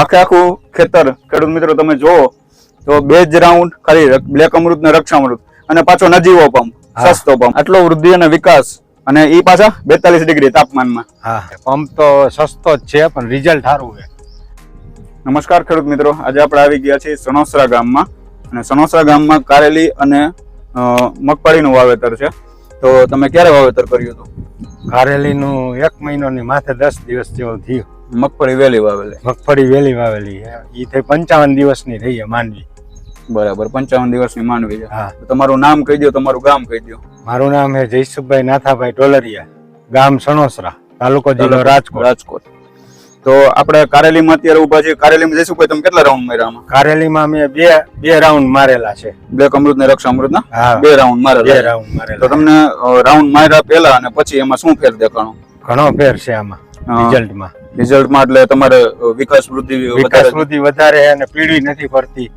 આખે આખું ખેતર ખેડૂત મિત્રો તમે જુઓ તો બે જ રાઉન્ડ ખાલી બ્લેક અમૃત ને રક્ષામૃત અને પાછો નજીવો પંપ. સસ્તો પંપ. આટલો વૃદ્ધિ અને વિકાસ. અને ઈ પાછા બેતાલીસ ડિગ્રી તાપમાનમાં. હા. પંપ તો સસ્તો જ છે પણ રિઝલ્ટ સારું છે. નમસ્કાર ખેડૂત મિત્રો. આજે આપણે આવી ગયા છીએ સણોસરા ગામમાં. અને સણોસરા ગામમાં કારેલી અને મગફળીનું વાવેતર છે. તો તમે ક્યારે વાવેતર કર્યું હતું? કારેલીનું એક મહિનોની માથે દસ દિવસ જેવું થયું. મગફળી વેલી વાવેલી. મગફળી વેલી વાવેલી એ થઈ પંચાવન દિવસની રહી છે માંડવી બરાબર પંચાવન દિવસની માનવી છે. હા. તમારું નામ કહી દો તમારું ગામ કહી દો મારું નામ છે જયસુખભાઈ નાથાભાઈ ટોલરિયા ગામ સણોસરા તાલુકો જિલ્લો રાજકોટ. રાજકોટ. તો આપણે કારેલીમાં અત્યારે ઊભા છીએ. કારેલીમાં જઈશું કોઈ તમે કેટલા રાઉન્ડ માર્યા આમાં? કારેલીમાં અમે બે બે રાઉન્ડ મારેલા છે. બ્લેક અમૃત ને રક્ષા અમૃત ના બે રાઉન્ડ બે મારેલા. રાઉન્ડ તો તમને રાઉન્ડ માર્યા પહેલા અને પછી એમાં શું ફેર દેખાણો? ઘણો ફેર છે આમાં. રિઝલ્ટમાં રિઝલ્ટમાં એટલે તમારે વિકાસ વૃદ્ધિ વિકાસ વૃદ્ધિ વધારે અને પીડી નથી પડતી.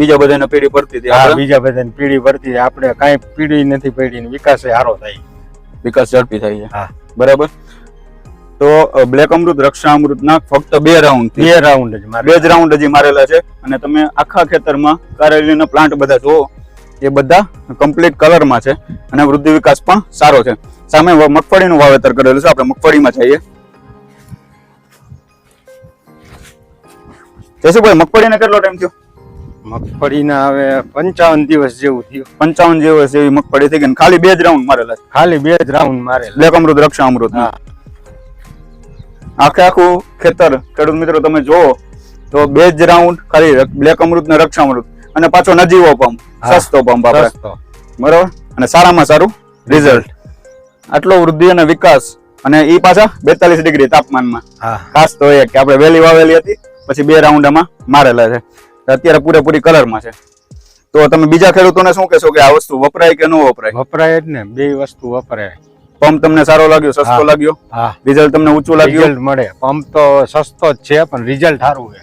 બીજા બધાને પીડી પડતી હતી બીજા બધાને પીડી પડતી. આપણે કાંઈ પીડી નથી પડી વિકાસ સારો થાય. વિકાસ ઝડપી થાય છે. હા. બરાબર? તો બ્લેક અમૃત રક્ષા અમૃત ના ફક્ત બે રાઉન્ડ બે રાઉન્ડ જ બે જ રાઉન્ડ હજી મારેલા છે. અને તમે આખા ખેતરમાં કારેલીના પ્લાન્ટ બધા જુઓ. એ બધા કમ્પ્લીટ કલરમાં છે. અને વૃદ્ધિ વિકાસ પણ સારો છે. સામે મગફળીનું વાવેતર કરેલું છે. આપણે મગફળીમાં જઈએ. જયસુભાઈ મગફળીને કેટલો ટાઈમ થયો? મગફળીના હવે પંચાવન દિવસ જેવું થયું. પંચાવન દિવસ જેવી મગફળી થઈ ગઈ ખાલી બે જ રાઉન્ડ મારેલા ખાલી બે જ રાઉન્ડ મારે બ્લેક અમૃત રક્ષા અમૃત. હા. આખે આખું ખેતર ખેડૂત મિત્રો તમે જુઓ તો બે જ રાઉન્ડ ખાલી બ્લેક અમૃત ને રક્ષા અમૃત. અને પાછો નજીવો પંપ. સસ્તો પંપ આપણે. બરોબર? અને સારામાં સારું રિઝલ્ટ આટલો વૃદ્ધિ અને વિકાસ. અને ઈ પાછા બેતાલીસ ડિગ્રી તાપમાનમાં. ખાસ તો એ કે આપણે વહેલી વાવેલી હતી. પછી બે રાઉન્ડ આમાં મારેલા છે. અત્યારે પૂરેપૂરી કલરમાં છે. તો તમે બીજા ખેડૂતોને શું કહેશો કે આ વસ્તુ વપરાય કે ન વપરાય? વપરાય જ ને બે વસ્તુ વપરાય. પંપ તમને સારો લાગ્યો સસ્તો લાગ્યો? હા. રિઝલ્ટ તમને ઊંચું લાગ્યું? રિઝલ્ટ મળે. પંપ તો સસ્તો જ છે પણ રિઝલ્ટ સારું છે.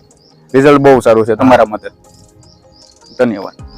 રિઝલ્ટ બહુ સારું છે તમારા મતે. ધન્યવાદ.